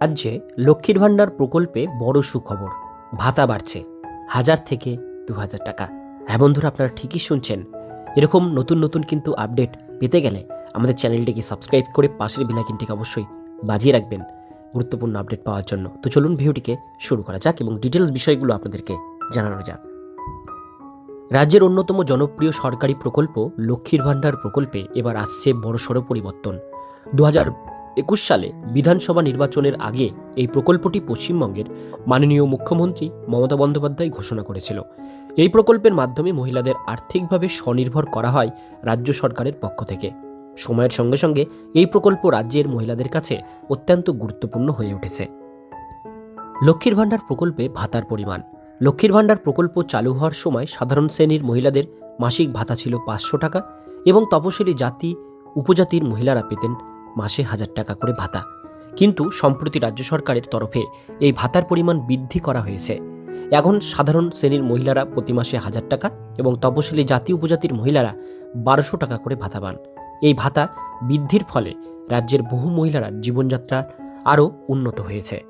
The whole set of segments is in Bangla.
রাজ্যে লক্ষ্মীর ভাণ্ডার প্রকল্পে বড় সুখবর। ভাতা বাড়ছে হাজার থেকে দু হাজার টাকা। হ্যাঁ বন্ধুরা, আপনারা ঠিকই শুনছেন। এরকম নতুন নতুন কিন্তু আপডেট পেতে গেলে আমাদের চ্যানেলটিকে সাবস্ক্রাইব করে পাশের বিলাকিনটিকে অবশ্যই বাজিয়ে রাখবেন গুরুত্বপূর্ণ আপডেট পাওয়ার জন্য। তো চলুন ভিডিওটিকে শুরু করা যাক এবং ডিটেলস বিষয়গুলো আপনাদেরকে জানানো যাক। রাজ্যের অন্যতম জনপ্রিয় সরকারি প্রকল্প লক্ষ্মীর ভাণ্ডার প্রকল্পে এবার আসছে বড়সড় পরিবর্তন। দু হাজার একুশ সালে বিধানসভা নির্বাচনের আগে এই প্রকল্পটি পশ্চিমবঙ্গের মাননীয় মুখ্যমন্ত্রী মমতা বন্দ্যোপাধ্যায় ঘোষণা করেছিল। এই প্রকল্পের মাধ্যমে মহিলাদের আর্থিকভাবে স্বনির্ভর করা হয় রাজ্য সরকারের পক্ষ থেকে। সময়ের সঙ্গে সঙ্গে এই প্রকল্প রাজ্যের মহিলাদের কাছে অত্যন্ত গুরুত্বপূর্ণ হয়ে উঠেছে। লক্ষ্মীর ভাণ্ডার প্রকল্পে ভাতার পরিমাণ। লক্ষ্মীর ভাণ্ডার প্রকল্প চালু হওয়ার সময় সাধারণ শ্রেণির মহিলাদের মাসিক ভাতা ছিল পাঁচশো টাকা এবং তপশিলি জাতি, উপজাতির মহিলারা পেতেন মাসে হাজার টাকা করে ভাতা। কিন্তু সম্প্রতি রাজ্য সরকারের তরফে এই ভাতার পরিমাণ বৃদ্ধি করা হয়েছে। এখন সাধারণ শ্রেণির মহিলারা প্রতি মাসে হাজার টাকা এবং তপশিলি জাতি উপজাতির মহিলারা বারোশো টাকা করে ভাতা পান। এই ভাতা বৃদ্ধির ফলে রাজ্যের বহু মহিলারা জীবনযাত্রা আরও উন্নত হয়েছে।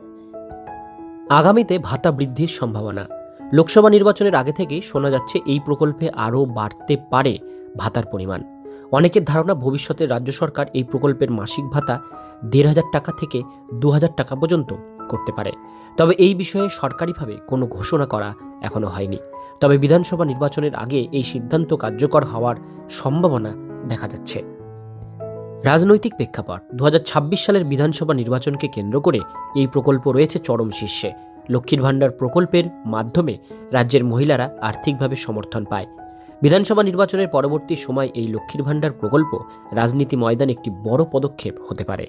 আগামীতে ভাতা বৃদ্ধির সম্ভাবনা। লোকসভা নির্বাচনের আগে থেকেই শোনা যাচ্ছে এই প্রকল্পে আরও বাড়তে পারে ভাতার পরিমাণ। অনেকের ধারণা ভবিষ্যতে রাজ্য সরকার এই প্রকল্পের মাসিক ভাতা দেড় হাজার টাকা থেকে দু হাজার টাকা পর্যন্ত করতে পারে। তবে এই বিষয়ে সরকারিভাবে কোনো ঘোষণা করা এখনও হয়নি। তবে বিধানসভা নির্বাচনের আগে এই সিদ্ধান্ত কার্যকর হওয়ার সম্ভাবনা দেখা যাচ্ছে। রাজনৈতিক প্রেক্ষাপট দু হাজার ছাব্বিশ সালের বিধানসভা নির্বাচনকে কেন্দ্র করে এই প্রকল্প রয়েছে চরম শীর্ষে। লক্ষ্মীর ভাণ্ডার প্রকল্পের মাধ্যমে রাজ্যের মহিলারা আর্থিকভাবে সমর্থন পায়। বিধানসভা নির্বাচনের পরবর্তী সময় এই লক্ষ্মীর ভাণ্ডার প্রকল্প রাজনীতি ময়দানে একটি বড় পদক্ষেপ হতে পারে।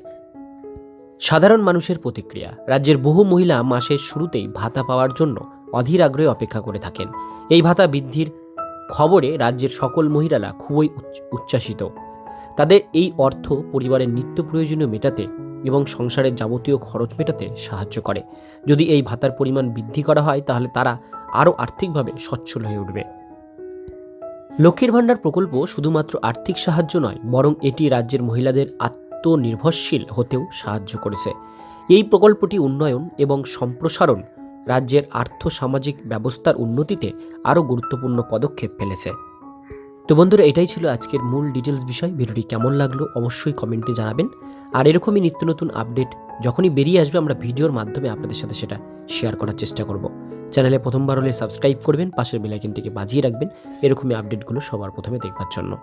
সাধারণ মানুষের প্রতিক্রিয়া, রাজ্যের বহু মহিলা মাসের শুরুতেই ভাতা পাওয়ার জন্য অধীর আগ্রহে অপেক্ষা করে থাকেন। এই ভাতা বৃদ্ধির খবরে রাজ্যের সকল মহিলারা খুবই উচ্ছ্বাসিত। তাদের এই অর্থ পরিবারের নিত্য প্রয়োজনীয় মেটাতে এবং সংসারের যাবতীয় খরচ মেটাতে সাহায্য করে। যদি এই ভাতার পরিমাণ বৃদ্ধি করা হয়, তাহলে তারা আরও আর্থিকভাবে সচ্ছল হয়ে উঠবে। লক্ষ্মীর ভাণ্ডার প্রকল্প শুধুমাত্র আর্থিক সাহায্য নয়, বরং এটি রাজ্যের মহিলাদের আত্মনির্ভরশীল হতেও সাহায্য করেছে। এই প্রকল্পটি উন্নয়ন এবং সম্প্রসারণ রাজ্যের আর্থ সামাজিক ব্যবস্থার উন্নতিতে আরও গুরুত্বপূর্ণ পদক্ষেপ ফেলেছে। তো বন্ধুরা, এটাই ছিল আজকের মূল ডিটেলস বিষয়। ভিডিওটি কেমন লাগল অবশ্যই কমেন্টে জানাবেন। আর এরকমই নিত্য নতুন আপডেট যখনই বেরিয়ে আসবে, আমরা ভিডিওর মাধ্যমে আপনাদের সাথে সেটা শেয়ার করার চেষ্টা করব। চ্যানেলে প্রথমবার হলে সাবস্ক্রাইব করবেন, পাশের বেলাইকিনটিকে বাজিয়ে রাখবেন। এরকমই আপডেটগুলো সবার প্রথমে দেখবার জন্য।